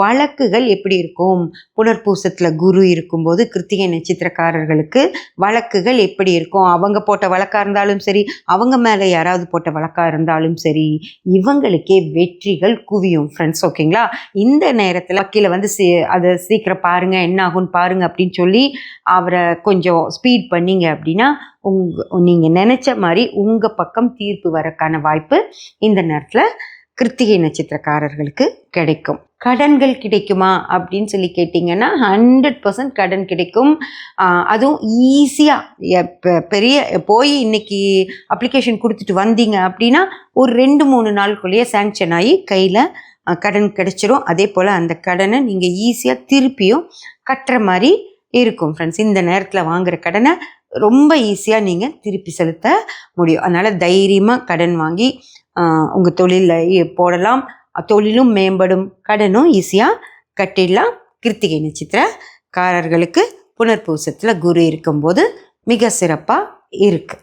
வழக்குகள் எப்படி இருக்கும்? புனர்பூசத்தில் குரு இருக்கும்போது கிருத்திகை நட்சத்திரக்காரர்களுக்கு வழக்குகள் எப்படி இருக்கும்? அவங்க போட்ட வழக்காக இருந்தாலும் சரி அவங்க மேலே யாராவது போட்ட வழக்காக இருந்தாலும் சரி இவங்களுக்கே வெற்றிகள் குவியும் ஃப்ரெண்ட்ஸ் ஓகேங்களா இந்த நேரத்தில் வக்கீல வந்து சீ அதை சீக்கிரம் பாருங்கள் என்ன ஆகும்னு பாருங்கள் அப்படின்னு சொல்லி அவரை கொஞ்சம் ஸ்பீட் பண்ணிங்க அப்படின்னா உங்க நீங்கள் நினச்ச மாதிரி உங்கள் பக்கம் தீர்ப்பு வரக்கான வாய்ப்பு இந்த நேரத்தில் கிருத்திகை நட்சத்திரக்காரர்களுக்கு கிடைக்கும். கடன்கள் கிடைக்குமா அப்படின்னு சொல்லி கேட்டிங்கன்னா ஹண்ட்ரட் பர்சன்ட் கடன் கிடைக்கும். அதுவும் ஈஸியாக பெரிய போய் இன்னைக்கு அப்ளிகேஷன் கொடுத்துட்டு வந்தீங்க அப்படின்னா ஒரு ரெண்டு மூணு நாளுக்குள்ளேயே சேங்ஷன் ஆகி கையில் கடன் கிடைச்சிரும். அதே போல் அந்த கடனை நீங்கள் ஈஸியாக திருப்பியும் கட்டுற மாதிரி இருக்கும் ஃப்ரெண்ட்ஸ் இந்த நேரத்தில் வாங்குற கடனை ரொம்ப ஈஸியாக நீங்கள் திருப்பி செலுத்த முடியும். அதனால் தைரியமாக கடன் வாங்கி உங்கள் தொழிலில் போடலாம். தொழிலும் மேம்படும். கடனும் ஈஸியாக கட்டிடலாம். கிருத்திகை நட்சத்திரக்காரர்களுக்கு புனர்பூசத்தில் குரு இருக்கும்போது மிக சிறப்பாக இருக்குது